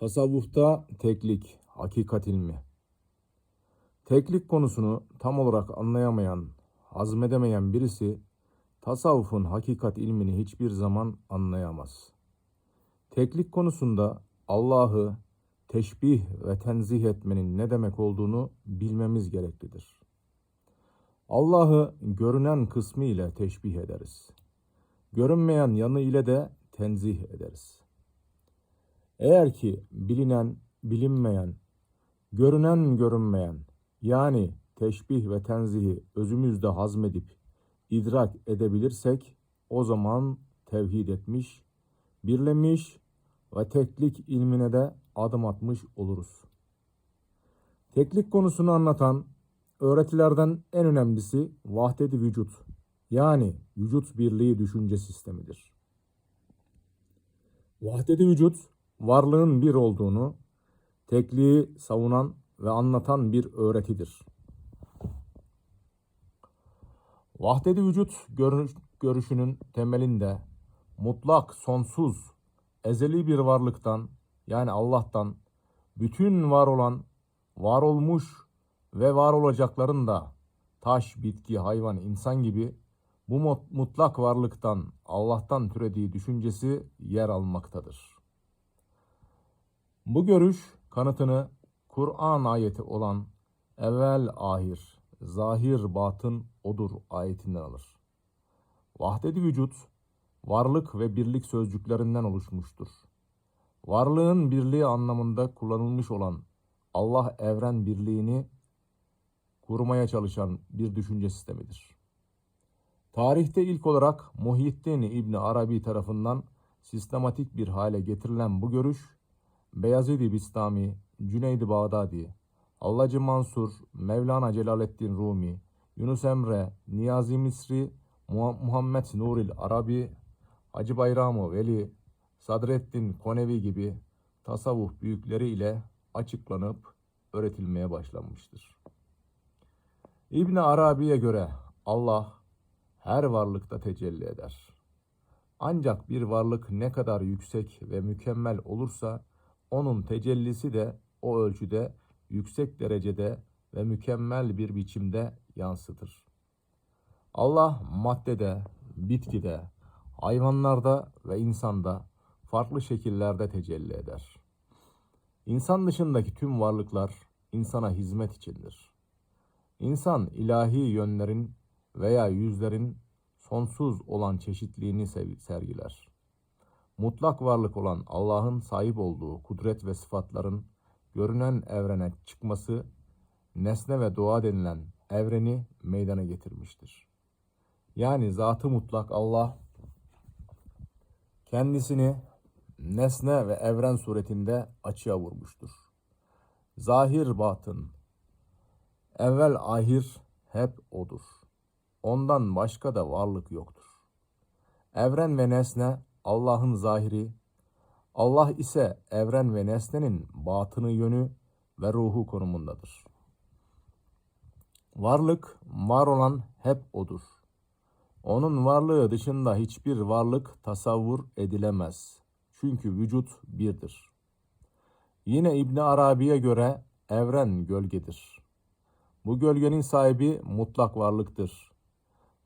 Tasavvufta teklik, hakikat ilmi. Teklik konusunu tam olarak anlayamayan, hazmedemeyen birisi tasavvufun hakikat ilmini hiçbir zaman anlayamaz. Teklik konusunda Allah'ı teşbih ve tenzih etmenin ne demek olduğunu bilmemiz gereklidir. Allah'ı görünen kısmı ile teşbih ederiz. Görünmeyen yanı ile de tenzih ederiz. Eğer ki bilinen, bilinmeyen, görünen, görünmeyen yani teşbih ve tenzihi özümüzde hazmedip idrak edebilirsek o zaman tevhid etmiş, birlemiş ve teklik ilmine de adım atmış oluruz. Teklik konusunu anlatan öğretilerden en önemlisi vahdet-i vücut yani vücut birliği düşünce sistemidir. Vahdet-i vücut varlığın bir olduğunu, tekliği savunan ve anlatan bir öğretidir. Vahdet-i vücut görüş- görüşünün temelinde mutlak, sonsuz, ezeli bir varlıktan yani Allah'tan bütün var olan, var olmuş ve var olacakların da taş, bitki, hayvan, insan gibi bu mut- mutlak varlıktan Allah'tan türediği düşüncesi yer almaktadır. Bu görüş kanıtını Kur'an ayeti olan evvel ahir, zahir batın odur ayetinden alır. Vahdet-i vücut, varlık ve birlik sözcüklerinden oluşmuştur. Varlığın birliği anlamında kullanılmış olan Allah evren birliğini kurmaya çalışan bir düşünce sistemidir. Tarihte ilk olarak Muhyiddin İbni Arabi tarafından sistematik bir hale getirilen bu görüş, Beyazid-i Bistami, Cüneyd-i Bağdadi, Hallacı Mansur, Mevlana Celaleddin Rumi, Yunus Emre, Niyazi Misri, Muha- Muhammed Nuril Arabi, Hacı Bayramı Veli, Sadreddin Konevi gibi tasavvuf büyükleri ile açıklanıp öğretilmeye başlanmıştır. İbn Arabi'ye göre Allah her varlıkta tecelli eder. Ancak bir varlık ne kadar yüksek ve mükemmel olursa onun tecellisi de o ölçüde yüksek derecede ve mükemmel bir biçimde yansıtır. Allah maddede, bitkide, hayvanlarda ve insanda farklı şekillerde tecelli eder. İnsan dışındaki tüm varlıklar insana hizmet içindir. İnsan ilahi yönlerin veya yüzlerin sonsuz olan çeşitliğini sergiler. Mutlak varlık olan Allah'ın sahip olduğu kudret ve sıfatların görünen evrene çıkması nesne ve doğa denilen evreni meydana getirmiştir. Yani zatı mutlak Allah kendisini nesne ve evren suretinde açığa vurmuştur. Zahir batın, evvel ahir hep odur. Ondan başka da varlık yoktur. Evren ve nesne Allah'ın zahiri, Allah ise evren ve nesnenin batını yönü ve ruhu konumundadır. Varlık, var olan hep odur. Onun varlığı dışında hiçbir varlık tasavvur edilemez. Çünkü vücut birdir. Yine İbn Arabi'ye göre evren gölgedir. Bu gölgenin sahibi mutlak varlıktır.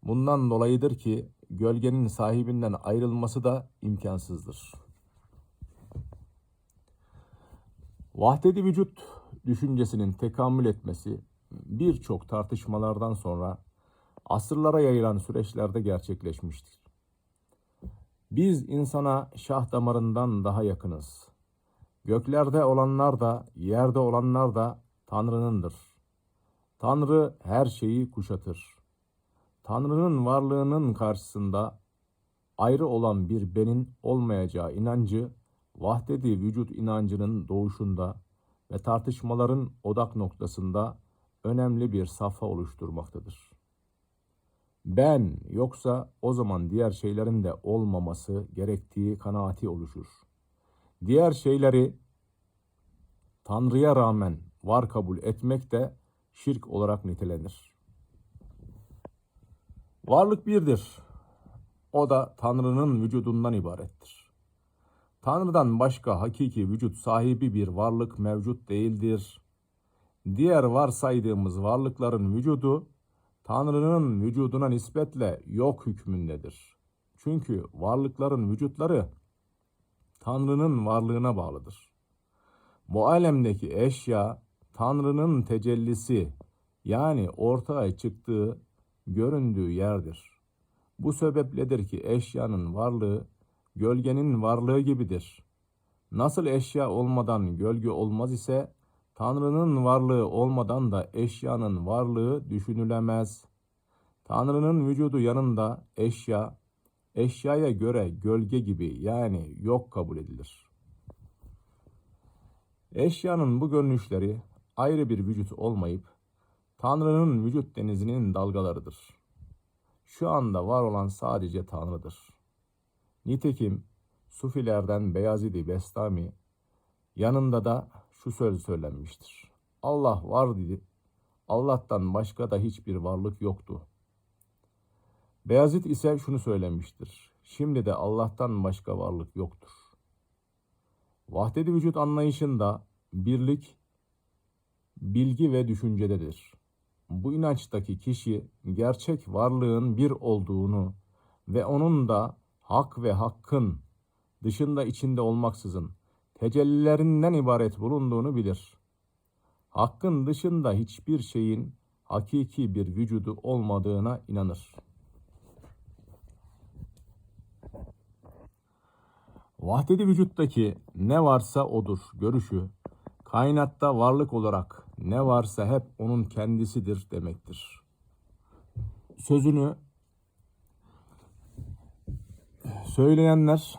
Bundan dolayıdır ki gölgenin sahibinden ayrılması da imkansızdır. Vahdedi vücut düşüncesinin tekamül etmesi birçok tartışmalardan sonra asırlara yayılan süreçlerde gerçekleşmiştir. Biz insana şah damarından daha yakınız. Göklerde olanlar da, yerde olanlar da Tanrı'nındır. Tanrı her şeyi kuşatır. Tanrı'nın varlığının karşısında ayrı olan bir benin olmayacağı inancı, vahdedi vücut inancının doğuşunda ve tartışmaların odak noktasında önemli bir safha oluşturmaktadır. Ben yoksa o zaman diğer şeylerin de olmaması gerektiği kanaati oluşur. Diğer şeyleri Tanrı'ya rağmen var kabul etmek de şirk olarak nitelenir. Varlık birdir. O da Tanrı'nın vücudundan ibarettir. Tanrı'dan başka hakiki vücut sahibi bir varlık mevcut değildir. Diğer varsaydığımız varlıkların vücudu Tanrı'nın vücuduna nispetle yok hükmündedir. Çünkü varlıkların vücutları Tanrı'nın varlığına bağlıdır. Bu alemdeki eşya Tanrı'nın tecellisi yani ortaya çıktığı, göründüğü yerdir. Bu sebepledir ki eşyanın varlığı gölgenin varlığı gibidir. Nasıl eşya olmadan gölge olmaz ise Tanrı'nın varlığı olmadan da eşyanın varlığı düşünülemez. Tanrı'nın vücudu yanında eşya, eşyaya göre gölge gibi yani yok kabul edilir. Eşyanın bu görünüşleri ayrı bir vücut olmayıp Tanrı'nın vücut denizinin dalgalarıdır. Şu anda var olan sadece Tanrı'dır. Nitekim Sufilerden Beyazidi Bestami yanında da şu söz söylenmiştir. Allah var dedi. Allah'tan başka da hiçbir varlık yoktu. Beyazıt ise şunu söylemiştir. Şimdi de Allah'tan başka varlık yoktur. Vahdedi vücut anlayışında birlik, bilgi ve düşüncededir. Bu inançtaki kişi gerçek varlığın bir olduğunu ve onun da hak ve hakkın dışında içinde olmaksızın tecellilerinden ibaret bulunduğunu bilir. Hakkın dışında hiçbir şeyin hakiki bir vücudu olmadığına inanır. Vahdedi vücuttaki ne varsa odur görüşü, kainatta varlık olarak ne varsa hep onun kendisidir demektir. Sözünü söyleyenler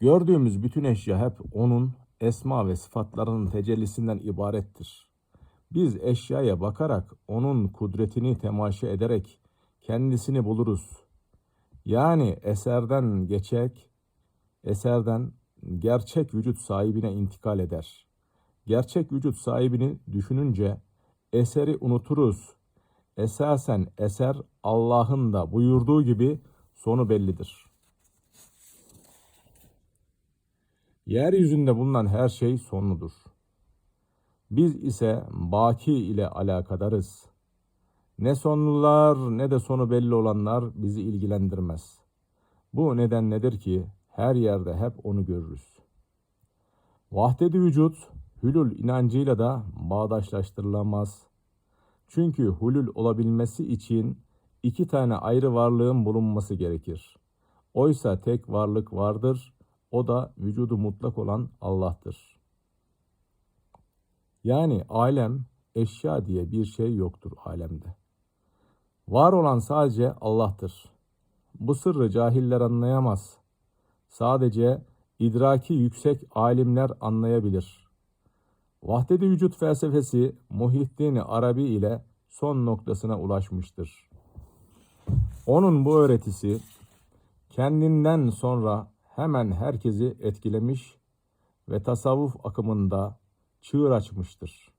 gördüğümüz bütün eşya hep onun esma ve sıfatlarının tecellisinden ibarettir. Biz eşyaya bakarak onun kudretini temaşa ederek kendisini buluruz. Yani eserden geçek, eserden gerçek vücut sahibine intikal eder. Gerçek vücut sahibini düşününce eseri unuturuz. Esasen eser Allah'ın da buyurduğu gibi sonu bellidir. Yeryüzünde bulunan her şey sonludur. Biz ise baki ile alakadarız. Ne sonlular ne de sonu belli olanlar bizi ilgilendirmez. Bu neden nedir ki her yerde hep onu görürüz. Vahdedi vücut hülül inancıyla da bağdaşlaştırılamaz. Çünkü hulül olabilmesi için iki tane ayrı varlığın bulunması gerekir. Oysa tek varlık vardır, o da vücudu mutlak olan Allah'tır. Yani alem, eşya diye bir şey yoktur alemde. Var olan sadece Allah'tır. Bu sırrı cahiller anlayamaz. Sadece idraki yüksek alimler anlayabilir. Vahdedi vücut felsefesi Muhyiddin Arabi ile son noktasına ulaşmıştır. Onun bu öğretisi kendinden sonra hemen herkesi etkilemiş ve tasavvuf akımında çığır açmıştır.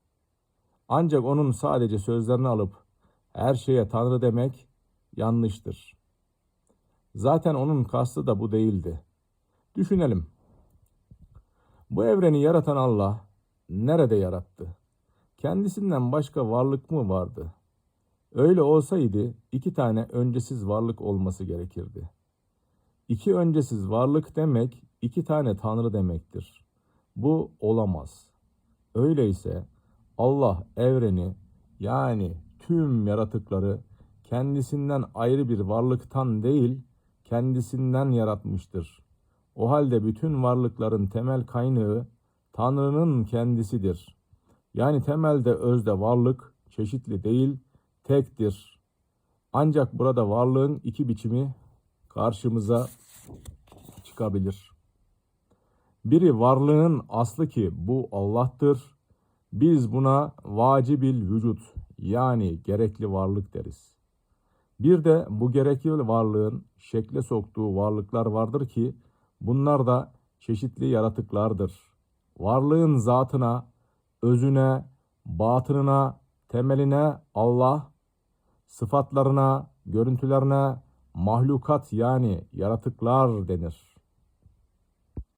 Ancak onun sadece sözlerini alıp her şeye Tanrı demek yanlıştır. Zaten onun kastı da bu değildi. Düşünelim. Bu evreni yaratan Allah nerede yarattı? Kendisinden başka varlık mı vardı? Öyle olsaydı iki tane öncesiz varlık olması gerekirdi. İki öncesiz varlık demek iki tane tanrı demektir. Bu olamaz. Öyleyse Allah evreni yani tüm yaratıkları kendisinden ayrı bir varlıktan değil kendisinden yaratmıştır. O halde bütün varlıkların temel kaynağı Tanrı'nın kendisidir. Yani temelde özde varlık çeşitli değil, tektir. Ancak burada varlığın iki biçimi karşımıza çıkabilir. Biri varlığın aslı ki bu Allah'tır. Biz buna vacibil vücut yani gerekli varlık deriz. Bir de bu gerekli varlığın şekle soktuğu varlıklar vardır ki bunlar da çeşitli yaratıklardır. Varlığın zatına, özüne, batınına, temeline Allah, sıfatlarına, görüntülerine mahlukat yani yaratıklar denir.